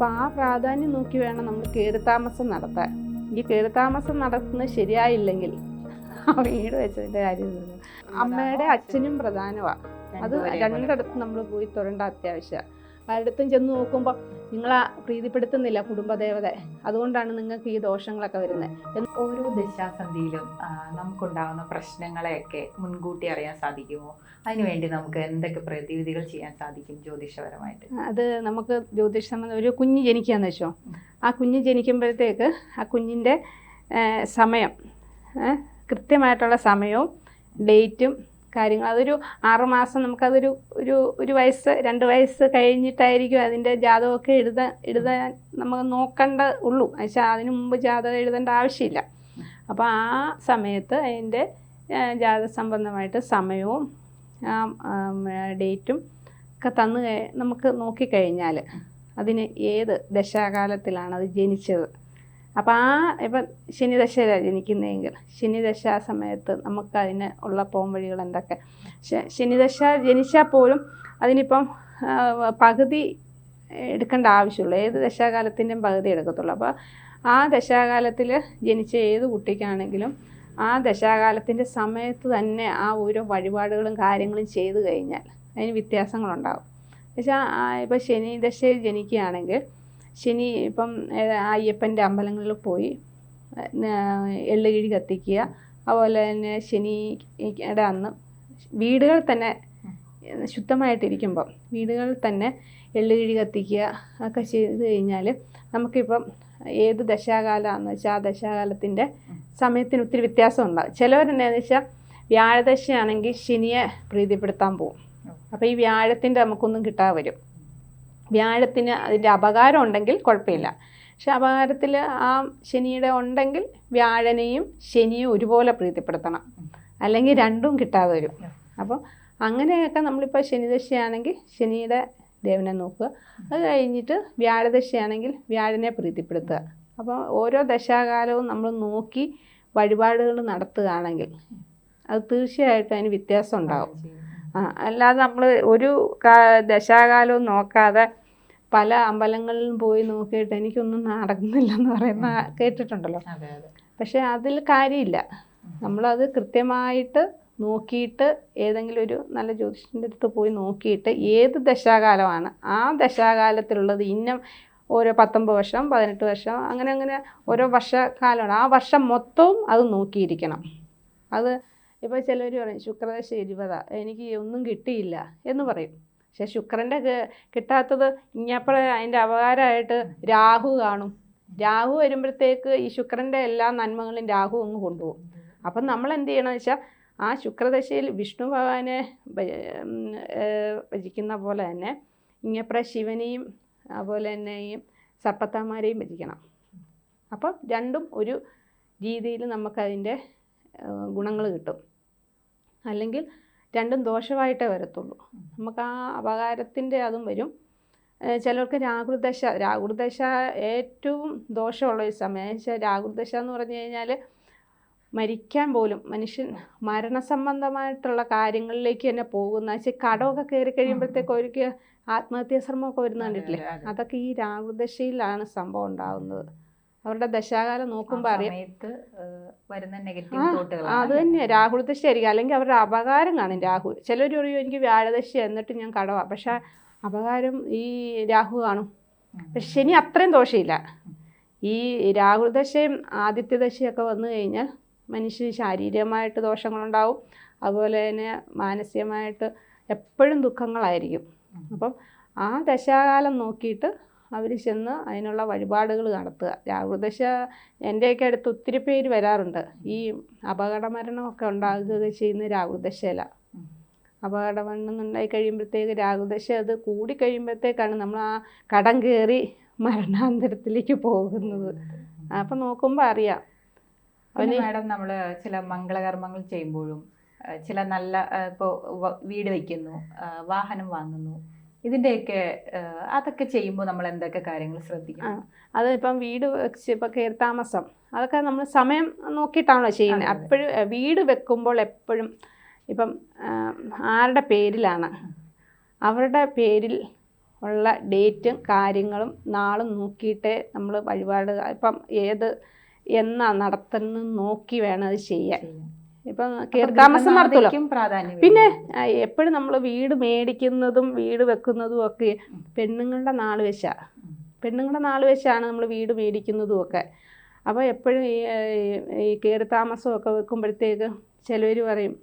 അപ്പോൾ ആ പ്രാധാന്യം നോക്കി വേണം നമ്മൾ കയറിത്താമസം നടത്താൻ. ഈ കയറിത്താമസം നടത്തുന്നത് ശരിയായില്ലെങ്കിൽ ആ വീട് വെച്ചതിന്റെ കാര്യം. അമ്മയുടെ അച്ഛനും പ്രധാനമാണ് അത് രണ്ടിടത്ത് നമ്മൾ പോയി തൊഴേണ്ട അത്യാവശ്യമാണ് പലയിടത്തും ചെന്ന് നോക്കുമ്പോൾ നിങ്ങളെ പ്രീതിപ്പെടുത്തുന്നില്ല കുടുംബദേവത അതുകൊണ്ടാണ് നിങ്ങൾക്ക് ഈ ദോഷങ്ങളൊക്കെ വരുന്നത്. ഓരോ ദശാസന്ധിയിലും നമുക്കുണ്ടാകുന്ന പ്രശ്നങ്ങളെയൊക്കെ മുൻകൂട്ടി അറിയാൻ സാധിക്കുമോ? അതിനുവേണ്ടി നമുക്ക് എന്തൊക്കെ പ്രതിവിധികൾ ചെയ്യാൻ സാധിക്കും ജ്യോതിഷപരമായിട്ട്? അത് നമുക്ക് ജ്യോതിഷം ഒരു കുഞ്ഞ് ജനിക്കുകയെന്ന് വെച്ചോ. ആ കുഞ്ഞ് ജനിക്കുമ്പോഴത്തേക്ക് ആ കുഞ്ഞിന്റെ സമയം കൃത്യമായിട്ടുള്ള സമയവും ഡേറ്റും കാര്യങ്ങൾ. അതൊരു ആറുമാസം നമുക്കതൊരു ഒരു ഒരു വയസ്സ് രണ്ട് വയസ്സ് കഴിഞ്ഞിട്ടായിരിക്കും അതിന്റെ ജാതകമൊക്കെ എഴുതാൻ എഴുതാൻ നമുക്ക് നോക്കേണ്ട ഉള്ളൂ. പക്ഷേ അതിന് മുമ്പ് ജാതകം എഴുതേണ്ട ആവശ്യമില്ല. അപ്പോൾ ആ സമയത്ത് അതിന്റെ ജാതക സംബന്ധമായിട്ട് സമയവും ഡേറ്റും ഒക്കെ തന്ന് നമുക്ക് നോക്കിക്കഴിഞ്ഞാൽ അതിന് ഏത് ദശാകാലത്തിലാണ് അത് ജനിച്ചത്. അപ്പോൾ ആ ഇപ്പം ശനിദശയിലാണ് ജനിക്കുന്നതെങ്കിൽ? ശനിദശ ആ സമയത്ത് നമുക്ക് അതിന് ഉള്ള പോംവഴികൾ എന്തൊക്കെ? ശനിദശ ജനിച്ചാൽ പോലും അതിനിപ്പം പകുതി എടുക്കേണ്ട ആവശ്യമുള്ളൂ. ഏത് ദശാകാലത്തിന്റെയും പകുതി എടുക്കത്തുള്ളൂ. അപ്പോൾ ആ ദശാകാലത്തിൽ ജനിച്ച ഏത് കുട്ടിക്കാണെങ്കിലും ആ ദശാകാലത്തിന്റെ സമയത്ത് തന്നെ ആ ഓരോ വഴിപാടുകളും കാര്യങ്ങളും ചെയ്തു കഴിഞ്ഞാൽ അതിന് വ്യത്യാസങ്ങളുണ്ടാകും പക്ഷേ ഇപ്പം ശനി ദശയിൽ ജനിക്കുകയാണെങ്കിൽ ശനി ഇപ്പം അയ്യപ്പന്റെ അമ്പലങ്ങളിൽ പോയി എള്ളുകിഴി കത്തിക്കുക. അതുപോലെ തന്നെ ശനിയുടെ അന്ന് വീടുകൾ തന്നെ ശുദ്ധമായിട്ടിരിക്കുമ്പം വീടുകളിൽ തന്നെ എള്ളുകിഴി കത്തിക്കുക ഒക്കെ ചെയ്ത് കഴിഞ്ഞാൽ നമുക്കിപ്പം ഏത് ദശാകാലമാണെന്ന് വെച്ചാൽ ആ ദശാകാലത്തിന്റെ സമയത്തിന് ഒത്തിരി വ്യത്യാസം ഉണ്ടാകും. ചിലവരെന്നാന്ന് വെച്ചാൽ വ്യാഴദശയാണെങ്കിൽ ശനിയെ പ്രീതിപ്പെടുത്താൻ പോകും. അപ്പോൾ ഈ വ്യാഴത്തിന്റെ നമുക്കൊന്നും കിട്ടാതെ വരും. വ്യാഴത്തിന് അതിന്റെ അപകാരം ഉണ്ടെങ്കിൽ കുഴപ്പമില്ല. പക്ഷെ അപകാരത്തിൽ ആ ശനിയുടെ ഉണ്ടെങ്കിൽ വ്യാഴനെയും ശനിയും ഒരുപോലെ പ്രീതിപ്പെടുത്തണം. അല്ലെങ്കിൽ രണ്ടും കിട്ടാതെ വരും. അപ്പോൾ അങ്ങനെയൊക്കെ നമ്മളിപ്പോൾ ശനിദശയാണെങ്കിൽ ശനിയുടെ ദേവനെ നോക്കുക. അത് കഴിഞ്ഞിട്ട് വ്യാഴദശയാണെങ്കിൽ വ്യാഴനെ പ്രീതിപ്പെടുത്തുക. അപ്പോൾ ഓരോ ദശാകാലവും നമ്മൾ നോക്കി വഴിപാടുകൾ നടത്തുകയാണെങ്കിൽ അത് തീർച്ചയായിട്ടും അതിന് വ്യത്യാസം ഉണ്ടാകും ആ അല്ലാതെ നമ്മൾ ഒരു ദശാകാലവും നോക്കാതെ പല അമ്പലങ്ങളിലും പോയി നോക്കിയിട്ട് എനിക്കൊന്നും നടക്കുന്നില്ലെന്ന് പറയുന്ന കേട്ടിട്ടുണ്ടല്ലോ. പക്ഷെ അതെ. പക്ഷേ അതിൽ കാര്യമില്ല. നമ്മളത് കൃത്യമായിട്ട് നോക്കിയിട്ട് ഏതെങ്കിലും ഒരു നല്ല ജ്യോതിഷന്റെ അടുത്ത് പോയി നോക്കിയിട്ട് ഏത് ദശാകാലമാണ് ആ ദശാകാലത്തിലുള്ളത് ഇന്ന ഓരോ പത്തൊമ്പത് വർഷം പതിനെട്ട് വർഷം അങ്ങനെ അങ്ങനെ ഓരോ വർഷക്കാലമാണ് ആ വർഷം മൊത്തവും അത് നോക്കിയിരിക്കണം. അത് ഇപ്പോൾ ചിലർ പറയും ശുക്രദശ ഇരുപതാ എനിക്ക് ഒന്നും കിട്ടിയില്ല എന്ന് പറയും. പക്ഷെ ശുക്രന്റെ കിട്ടാത്തത് ഇങ്ങപ്പോഴേ അതിന്റെ അപകാരമായിട്ട് രാഹു കാണും. രാഹു വരുമ്പോഴത്തേക്ക് ഈ ശുക്രന്റെ എല്ലാ നന്മകളും രാഹു അങ്ങ് കൊണ്ടുപോകും. അപ്പം നമ്മൾ എന്ത് ചെയ്യണമെന്ന് വെച്ചാൽ ആ ശുക്രദശയിൽ വിഷ്ണു ഭഗവാനെ ഭജിക്കുന്ന പോലെ തന്നെ ഇങ്ങപ്പുറ ശിവനെയും അതുപോലെ തന്നെ ഈ സർപ്പത്താമാരെയും ഭജിക്കണം അപ്പം രണ്ടും ഒരു രീതിയിൽ നമുക്കതിന്റെ ഗുണങ്ങൾ കിട്ടും. അല്ലെങ്കിൽ രണ്ടും ദോഷമായിട്ടേ വരത്തുള്ളൂ. നമുക്ക് ആ അപകാരത്തിന്റെ അതും വരും. ചിലർക്ക് രാഹുർദശ രാഹുർദശ ഏറ്റവും ദോഷമുള്ള ഒരു സമയം. വെച്ചാൽ രാഹുർദശ എന്ന് പറഞ്ഞു കഴിഞ്ഞാൽ മരിക്കാൻ പോലും മനുഷ്യൻ മരണസംബന്ധമായിട്ടുള്ള കാര്യങ്ങളിലേക്ക് തന്നെ പോകുന്ന. വെച്ചാൽ കടമൊക്കെ കയറി കഴിയുമ്പോഴത്തേക്ക് അവർക്ക് ആത്മഹത്യാ ശ്രമമൊക്കെ വരുന്ന കണ്ടിട്ടില്ലേ അതെ, അതെ. അതൊക്കെ ഈ രാഹുർദശയിലാണ് സംഭവം ഉണ്ടാകുന്നത് അവരുടെ ദശാകാലം നോക്കുമ്പോൾ അറിയാം. വരുന്ന നെഗറ്റീവ് അത് തന്നെ. രാഹുൽ ദശയായിരിക്കും അല്ലെങ്കിൽ അവരുടെ അപകാരം കാണും രാഹു ചിലർ പറയും എനിക്ക് വ്യാഴദശ എന്നിട്ട് ഞാൻ കടവാ. പക്ഷെ അപകാരം ഈ രാഹു കാണും. പക്ഷെ ശനി അത്രയും ദോഷമില്ല. ഈ രാഹുൽ ദശയും ആദിത്യ ദശയൊക്കെ വന്നു കഴിഞ്ഞാൽ മനുഷ്യന് ശാരീരികമായിട്ട് ദോഷങ്ങളുണ്ടാവും. അതുപോലെ തന്നെ മാനസികമായിട്ട് എപ്പോഴും ദുഃഖങ്ങളായിരിക്കും. അപ്പം ആ ദശാകാലം നോക്കിയിട്ട് അവർ ചെന്ന് അതിനുള്ള വഴിപാടുകൾ നടത്തുക. രാഹുദശ എന്റെയൊക്കെ അടുത്ത് ഒത്തിരി പേര് വരാറുണ്ട്. ഈ അപകട മരണമൊക്കെ ഉണ്ടാകുക ചെയ്യുന്ന രാഹുദശയില അപകട മരണം ഉണ്ടായി കഴിയുമ്പോഴത്തേക്ക് രാഹുദശ അത് കൂടി കഴിയുമ്പോഴത്തേക്കാണ് നമ്മൾ ആ കടം കയറി മരണാന്തരത്തിലേക്ക് പോകുന്നത്. അപ്പം നോക്കുമ്പോൾ അറിയാം. അവന് മാഡം നമ്മൾ ചില മംഗളകർമ്മങ്ങൾ ചെയ്യുമ്പോഴും ചില നല്ല ഇപ്പോൾ വീട് വയ്ക്കുന്നു വാഹനം വാങ്ങുന്നു ഇതിന്റെയൊക്കെ അതൊക്കെ ചെയ്യുമ്പോൾ നമ്മൾ എന്തൊക്കെ കാര്യങ്ങൾ ശ്രദ്ധിക്കണം? അത് ഇപ്പം വീട് വെച്ച് ഇപ്പം കയറി താമസം അതൊക്കെ നമ്മൾ സമയം നോക്കിയിട്ടാണല്ലോ ചെയ്യുന്നത്. അപ്പോഴും വീട് വെക്കുമ്പോൾ എപ്പോഴും ഇപ്പം ആരുടെ പേരിലാണ്? അവരുടെ പേരിൽ ഉള്ള ഡേറ്റും കാര്യങ്ങളും നാളും നോക്കിയിട്ടേ നമ്മൾ വഴിപാട് ഇപ്പം ഏത് എന്നാ നടത്തുന്നത് നോക്കി വേണം അത് ചെയ്യാൻ. ഇപ്പം താമസം നടത്തുമല്ലോ പിന്നെ. എപ്പോഴും നമ്മൾ വീട് മേടിക്കുന്നതും വീട് വെക്കുന്നതും ഒക്കെ പെണ്ണുങ്ങളുടെ നാൾ ഉം. പെണ്ണുങ്ങളുടെ നാൾ വെച്ചാണ് നമ്മൾ വീട് മേടിക്കുന്നതും ഒക്കെ. അപ്പോൾ എപ്പോഴും ഈ ഈ- കയറി താമസമൊക്കെ വെക്കുമ്പോഴത്തേക്ക് ചിലവർ പറയും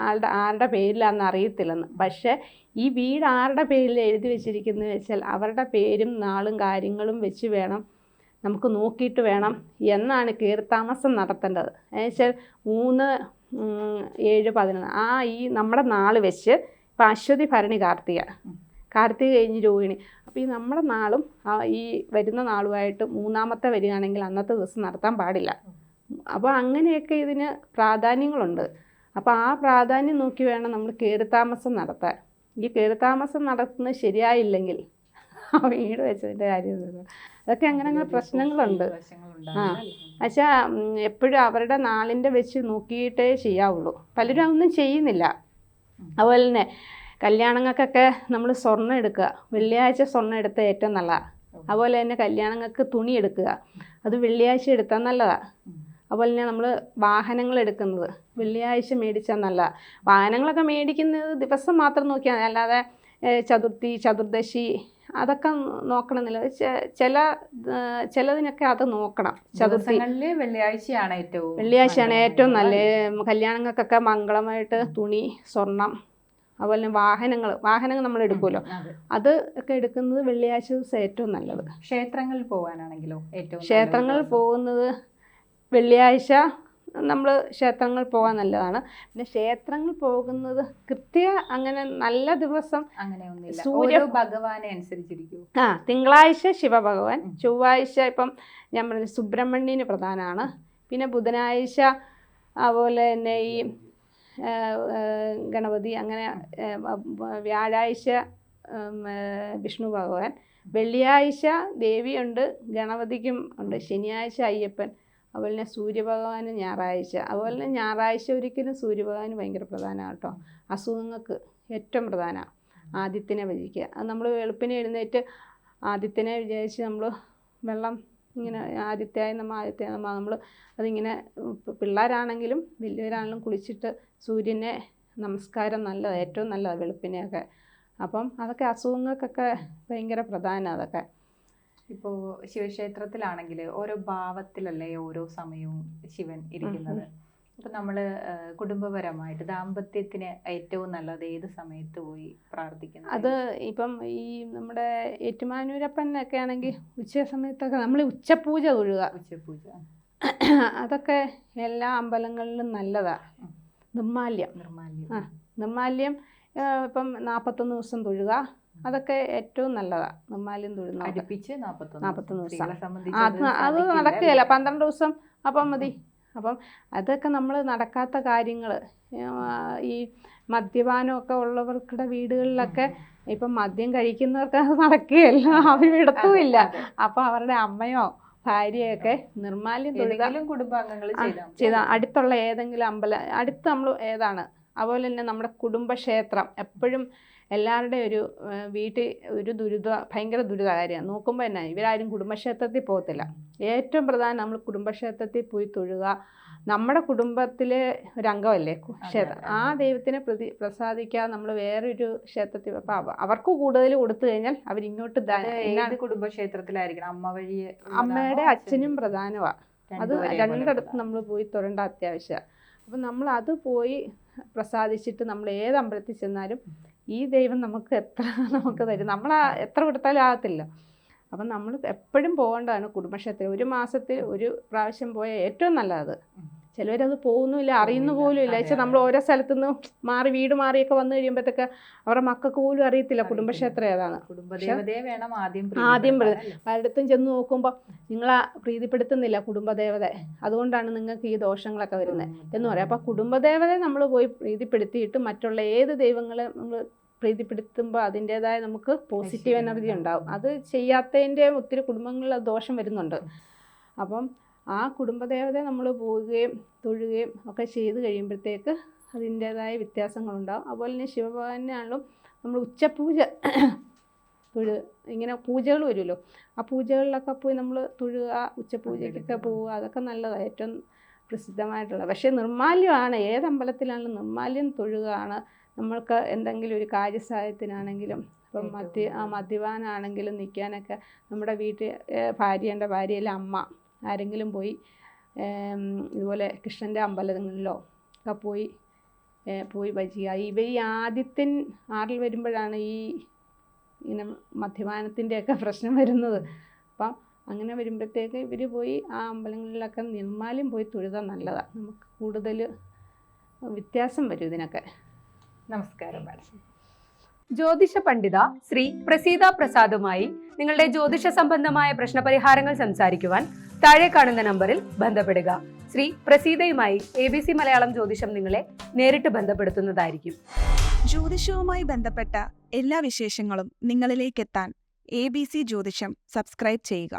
ആളുടെ ആരുടെ പേരിലാണെന്ന് അറിയത്തില്ലെന്ന്. പക്ഷേ ഈ വീട് ആരുടെ പേരിൽ എഴുതി വെച്ചിരിക്കുന്നത് വെച്ചാൽ അവരുടെ പേരും നാളും കാര്യങ്ങളും വെച്ച് വേണം നമുക്ക് നോക്കിയിട്ട് വേണം എന്നാണ് കയറി താമസം നടത്തേണ്ടത്. എന്നുവെച്ചാൽ മൂന്ന് ഏഴ് പതിനൊന്ന്. ആ ഈ നമ്മുടെ നാൾ വെച്ച് ഇപ്പം അശ്വതി ഭരണി കാർത്തിക. കാർത്തിക കഴിഞ്ഞ് രോഹിണി. അപ്പോൾ ഈ നമ്മുടെ നാളും ആ ഈ വരുന്ന നാളുമായിട്ട് മൂന്നാമത്തെ വരികയാണെങ്കിൽ അന്നത്തെ ദിവസം നടത്താൻ പാടില്ല. അപ്പോൾ അങ്ങനെയൊക്കെ ഇതിന് പ്രാധാന്യങ്ങളുണ്ട്. അപ്പോൾ ആ പ്രാധാന്യം നോക്കി വേണം നമ്മൾ കയറിത്താമസം നടത്താൻ. ഈ കയറിത്താമസം നടത്തുന്നത് ശരിയായില്ലെങ്കിൽ ആ വീട് വെച്ചതിന്റെ കാര്യം? അതൊക്കെ അങ്ങനെ അങ്ങനെ പ്രശ്നങ്ങളുണ്ട്. ആ. പക്ഷേ എപ്പോഴും അവരുടെ നാളിന്റെ വെച്ച് നോക്കിയിട്ടേ ചെയ്യാവുള്ളൂ. പലരും അതൊന്നും ചെയ്യുന്നില്ല. അതുപോലെ തന്നെ കല്യാണങ്ങൾക്കൊക്കെ നമ്മൾ സ്വർണം എടുക്കുക. വെള്ളിയാഴ്ച സ്വർണം എടുത്താൽ ഏറ്റവും നല്ലതാണ് അതുപോലെ തന്നെ കല്യാണങ്ങൾക്ക് തുണി എടുക്കുക. അത് വെള്ളിയാഴ്ച എടുത്താൽ നല്ലതാണ്. അതുപോലെ തന്നെ നമ്മൾ വാഹനങ്ങൾ എടുക്കുന്നത്. വെള്ളിയാഴ്ച മേടിച്ചാൽ നല്ല വാഹനങ്ങളൊക്കെ മേടിക്കുന്നത് ദിവസം മാത്രം നോക്കിയാൽ അല്ലാതെ ചതുർത്ഥി ചതുർദശി അതൊക്കെ നോക്കണമെന്നില്ല. ചില ചിലതിനൊക്കെ അത് നോക്കണം. ചതുർത്ഥി. വെള്ളിയാഴ്ചയാണ് ഏറ്റവും വെള്ളിയാഴ്ചയാണ് ഏറ്റവും നല്ല. കല്യാണങ്ങൾക്കൊക്കെ മംഗളമായിട്ട് തുണി സ്വർണം അതുപോലെ തന്നെ വാഹനങ്ങൾ വാഹനങ്ങൾ നമ്മൾ എടുക്കുമല്ലോ. അത്. ഒക്കെ എടുക്കുന്നത് വെള്ളിയാഴ്ച ദിവസം ഏറ്റവും നല്ലത്. ക്ഷേത്രങ്ങളിൽ പോകാനാണെങ്കിലോ ഏറ്റവും ക്ഷേത്രങ്ങളിൽ പോകുന്നത് വെള്ളിയാഴ്ച നമ്മൾ ക്ഷേത്രങ്ങൾ പോകാൻ നല്ലതാണ്. പിന്നെ ക്ഷേത്രങ്ങൾ പോകുന്നത് കൃത്യ അങ്ങനെ നല്ല ദിവസം അങ്ങനെ സൂര്യ- ഭഗവാനെ അനുസരിച്ചിരിക്കും. ആ തിങ്കളാഴ്ച ശിവഭഗവാൻ. ചൊവ്വാഴ്ച ഇപ്പം ഞാൻ പറഞ്ഞ സുബ്രഹ്മണ്യന് പ്രധാനമാണ്. പിന്നെ ബുധനാഴ്ച അതുപോലെ തന്നെ ഈ ഗണപതി അങ്ങനെ വ്യാഴാഴ്ച വിഷ്ണു ഭഗവാൻ. വെള്ളിയാഴ്ച ദേവിയുണ്ട് ഗണപതിക്കും ഉണ്ട് ശനിയാഴ്ച അയ്യപ്പൻ. അതുപോലെ തന്നെ സൂര്യഭഗവാന് ഞായറാഴ്ച. അതുപോലെ തന്നെ ഞായറാഴ്ച ഒരിക്കലും സൂര്യഭഗവാന് ഭയങ്കര പ്രധാനമാണ് കേട്ടോ. അസുഖങ്ങൾക്ക് ഏറ്റവും പ്രധാനമാണ് ആദ്യത്തിനെ ഭജിക്കുക. അത് നമ്മൾ വെളുപ്പിനെ എഴുന്നേറ്റ് ആദ്യത്തിനെ വിചാരിച്ച് നമ്മൾ വെള്ളം ഇങ്ങനെ ആദ്യത്തെയായി നമ്മൾ ആദ്യത്തെ നമ്മൾ നമ്മൾ അതിങ്ങനെ പിള്ളേരാണെങ്കിലും വലിയവരാണെങ്കിലും കുളിച്ചിട്ട് സൂര്യനെ നമസ്കാരം നല്ലതാണ് ഏറ്റവും നല്ലതാണ് വെളുപ്പിനെയൊക്കെ. അപ്പം അതൊക്കെ അസുഖങ്ങൾക്കൊക്കെ ഭയങ്കര പ്രധാനമാണ് അതൊക്കെ. ഇപ്പോ ശിവക്ഷേത്രത്തിലാണെങ്കിൽ ഓരോ ഭാവത്തിലല്ലേ ഓരോ സമയവും ശിവൻ ഇരിക്കുന്നത്. അപ്പൊ നമ്മൾ കുടുംബപരമായിട്ട് ദാമ്പത്യത്തിന് ഏറ്റവും നല്ലത് ഏത് സമയത്ത് പോയി പ്രാർത്ഥിക്കുന്നത്? അത് ഇപ്പം ഈ നമ്മുടെ ഏറ്റുമാനൂരപ്പനൊക്കെ ആണെങ്കിൽ ഉച്ച സമയത്തൊക്കെ നമ്മൾ ഉച്ചപൂജ തൊഴുക. ഉച്ചപൂജ. അതൊക്കെ എല്ലാ അമ്പലങ്ങളിലും നല്ലതാ. നിർമാല്യം. നിർമാല്യം. ആ. നിർമാല്യം ഇപ്പം നാൽപ്പത്തൊന്ന് ദിവസം തൊഴുക. അതൊക്കെ ഏറ്റവും നല്ലതാണ് നമ്മാലും തൊഴുന്ന അടുപ്പിച്ച് നാൽപ്പത്തൊന്ന് ദിവസം. അത് അത് നടക്കുകയില്ല. പന്ത്രണ്ട് ദിവസം അപ്പം മതി. അപ്പം അതൊക്കെ നമ്മൾ നടക്കാത്ത കാര്യങ്ങൾ ഈ മദ്യപാനമൊക്കെ ഉള്ളവർക്കുടെ വീടുകളിലൊക്കെ ഇപ്പം മദ്യം കഴിക്കുന്നവർക്ക് അത് നടക്കുകയല്ല. അവർ വിടത്തുമില്ല അപ്പം അപ്പോൾ അവരുടെ അമ്മയോ ഭാര്യയൊക്കെ നിർമാല്യം തൊഴിലും കുടുംബാംഗങ്ങൾ ചെയ്ത. അടുത്തുള്ള ഏതെങ്കിലും അമ്പലം അടുത്ത് നമ്മൾ ഏതാണ്? അതുപോലെ തന്നെ നമ്മുടെ കുടുംബക്ഷേത്രം എപ്പോഴും എല്ലാവരുടെയും ഒരു വീട്ടിൽ ഒരു ദുരിത ഭയങ്കര ദുരിത കാര്യമാണ് നോക്കുമ്പോൾ തന്നെ ഇവരാരും കുടുംബക്ഷേത്രത്തിൽ പോകത്തില്ല. ഏറ്റവും പ്രധാനം നമ്മൾ കുടുംബക്ഷേത്രത്തിൽ പോയി തൊഴുക. നമ്മുടെ കുടുംബത്തിലെ ഒരു അംഗമല്ലേ ക്ഷേത്രം. ആ ദൈവത്തിനെ പ്രതി പ്രസാദിക്കാതെ നമ്മൾ വേറൊരു ക്ഷേത്രത്തിൽ അപ്പോൾ അവർക്ക് കൂടുതൽ കൊടുത്തു കഴിഞ്ഞാൽ അവരിങ്ങോട്ട് കുടുംബക്ഷേത്രത്തിലായിരിക്കണം? അമ്മ വഴി അമ്മയുടെ അച്ഛനും പ്രധാനമാണ് അത് രണ്ടിടത്ത് നമ്മൾ പോയി തൊഴേണ്ട അത്യാവശ്യമാണ് അപ്പം നമ്മൾ അത് പോയി പ്രസാദിച്ചിട്ട് നമ്മൾ ഏത് അമ്പലത്തിൽ ചെന്നാലും ഈ ദൈവം നമുക്ക് എത്ര നമുക്ക് തരും. നമ്മൾ എത്ര കൊടുത്താലും ആകത്തില്ല. അപ്പം നമ്മൾ എപ്പോഴും പോകേണ്ടതാണ് കുടുംബക്ഷേത്രം. ഒരു മാസത്തിൽ ഒരു പ്രാവശ്യം പോയാൽ ഏറ്റവും നല്ലത്. ചിലവരത് പോകുന്നുമില്ല അറിയുന്നു. പോലും ഇല്ല. വെച്ചാൽ നമ്മൾ ഓരോ സ്ഥലത്തു നിന്ന് മാറി വീട് മാറിയൊക്കെ വന്നു കഴിയുമ്പോഴത്തേക്ക് അവരുടെ മക്കൾക്ക് പോലും അറിയത്തില്ല. കുടുംബക്ഷേത്രം ഏതാണ്. ആദ്യം പലയിടത്തും ചെന്ന് നോക്കുമ്പോൾ നിങ്ങളെ പ്രീതിപ്പെടുത്തുന്നില്ല കുടുംബദേവത അതുകൊണ്ടാണ് നിങ്ങൾക്ക് ഈ ദോഷങ്ങളൊക്കെ വരുന്നത് എന്ന് പറയാം. അപ്പോൾ കുടുംബദേവതയെ നമ്മൾ പോയി പ്രീതിപ്പെടുത്തിയിട്ട് മറ്റുള്ള ഏത് ദൈവങ്ങളെ നമ്മൾ പ്രീതിപ്പെടുത്തുമ്പോൾ അതിന്റെതായ നമുക്ക് പോസിറ്റീവ് എനർജി ഉണ്ടാവും. അത് ചെയ്യാത്തതിന്റെ ഒത്തിരി കുടുംബങ്ങളിൽ ദോഷം വരുന്നുണ്ട്. അപ്പം ആ കുടുംബദേവതയെ നമ്മൾ പോവുകയും തൊഴുകയും ഒക്കെ ചെയ്ത് കഴിയുമ്പോഴത്തേക്ക് അതിന്റേതായ വ്യത്യാസങ്ങളുണ്ടാവും. അതുപോലെ തന്നെ ശിവഭഗവാനാണെങ്കിലും നമ്മൾ ഉച്ചപൂജ തൊഴു ഇങ്ങനെ പൂജകൾ വരുമല്ലോ. ആ പൂജകളിലൊക്കെ പോയി നമ്മൾ തൊഴുക ഉച്ചപൂജയ്ക്കൊക്കെ പോവുക അതൊക്കെ നല്ലതാണ്. ഏറ്റവും പ്രസിദ്ധമായിട്ടുള്ള പക്ഷേ നിർമാല്യമാണ്. ഏത് അമ്പലത്തിലാണെങ്കിലും നിർമാല്യം തൊഴുകയാണ്? നമ്മൾക്ക് എന്തെങ്കിലും ഒരു കാര്യസഹായത്തിനാണെങ്കിലും ഇപ്പം മദ്യ മദ്യപാനാണെങ്കിലും നിൽക്കാനൊക്കെ നമ്മുടെ വീട്ടിൽ ഭാര്യേന്റെ ഭാര്യയിലെ അമ്മ ആരെങ്കിലും പോയി ഇതുപോലെ കൃഷ്ണന്റെ അമ്പലങ്ങളിലോ ഒക്കെ പോയി പോയി ഭജിക്കുക ഇവ ഈ ആദ്യത്തിൻ ആറിൽ വരുമ്പോഴാണ് ഈ ഇങ്ങനെ മദ്യപാനത്തിന്റെയൊക്കെ പ്രശ്നം വരുന്നത്. അപ്പം അങ്ങനെ വരുമ്പോഴത്തേക്ക് ഇവർ പോയി ആ അമ്പലങ്ങളിലൊക്കെ നിർമ്മാല്യം പോയി തൊഴുതാൻ നല്ലതാണ് നമുക്ക് കൂടുതൽ വ്യത്യാസം വരും ഇതിനൊക്കെ. നമസ്കാരം മാഡം. ജ്യോതിഷ പണ്ഡിത ശ്രീ പ്രസീത പ്രസാദുമായി നിങ്ങളുടെ ജ്യോതിഷ സംബന്ധമായ പ്രശ്നപരിഹാരങ്ങൾ സംസാരിക്കുവാൻ താഴെ കാണുന്ന നമ്പറിൽ ബന്ധപ്പെടുക. Shri പ്രസീതയുമായി A B C Malayalam Jyothisham നിങ്ങളെ നേരിട്ട് ബന്ധപ്പെടുത്തുന്നതായിരിക്കും. ജ്യോതിഷവുമായി ബന്ധപ്പെട്ട എല്ലാ വിശേഷങ്ങളും നിങ്ങളിലേക്കെത്താൻ A B C Jyothisham subscribe ചെയ്യുക.